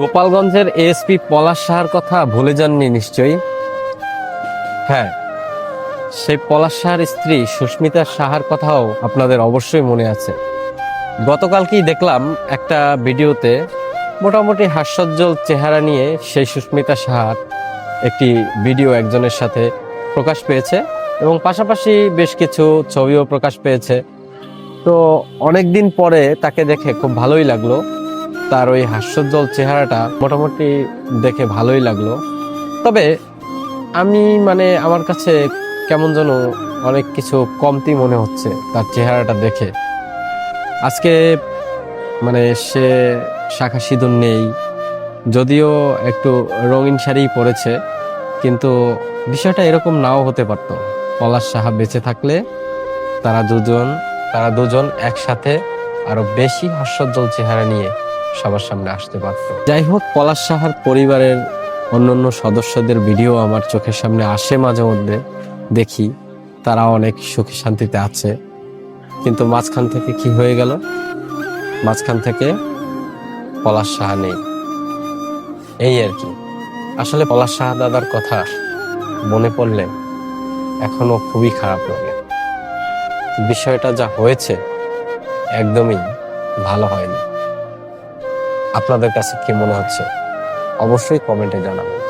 গোপালগঞ্জের এএসপি পলাশ সাহার কথা ভুলে যাননি নিশ্চয়ই? হ্যাঁ সেই পলাশ সাহার স্ত্রী সুস্মিতা সাহার কথাও আপনাদের অবশ্যই মনে আছে। গতকালকেই দেখলাম একটা ভিডিওতে মোটামুটি হাস্যোজ্জ্বল চেহারা নিয়ে সেই সুস্মিতা সাহার একটি ভিডিও একজনের সাথে প্রকাশ পেয়েছে এবং পাশাপাশি বেশ কিছু ছবিও প্রকাশ পেয়েছে। তো অনেকদিন পরে তাকে দেখে খুব ভালোই লাগল। তার ওই হাস্যোজ্জ্বল চেহারাটা মোটামুটি দেখে ভালোই লাগল। তবে আমি মানে আমার কাছে কেমন যেন অনেক কিছু কমতি মনে হচ্ছে তার চেহারাটা দেখে। আজকে মানে সে শাখা সিঁদুর নেই, যদিও একটু রঙিন শাড়ি পরেছে, কিন্তু বিষয়টা এরকম নাও হতে পারতো। পলাশ সাহা বেঁচে থাকলে তারা দুজন তারা দুজন একসাথে আরও বেশি হাস্যোজ্জ্বল চেহারা নিয়ে সবার সামনে আসতে পারত যাই হোক, পলাশ সাহার পরিবারের অন্যান্য সদস্যদের ভিডিও আমার চোখের সামনে আসে মাঝে মধ্যে। দেখি তারা অনেক সুখে শান্তিতে আছে। কিন্তু মাঝখান থেকে কি হয়ে গেল? মাঝখান থেকে পলাশ সাহা নেই। এই আর কি। আসলে পলাশ সাহা দাদার কথা মনে পড়লে এখনও খুবই খারাপ লাগে। বিষয়টা যা হয়েছে একদমই ভালো হয়নি। আপনাদের কাছে কি মনে হচ্ছে? অবশ্যই কমেন্টে জানাবেন।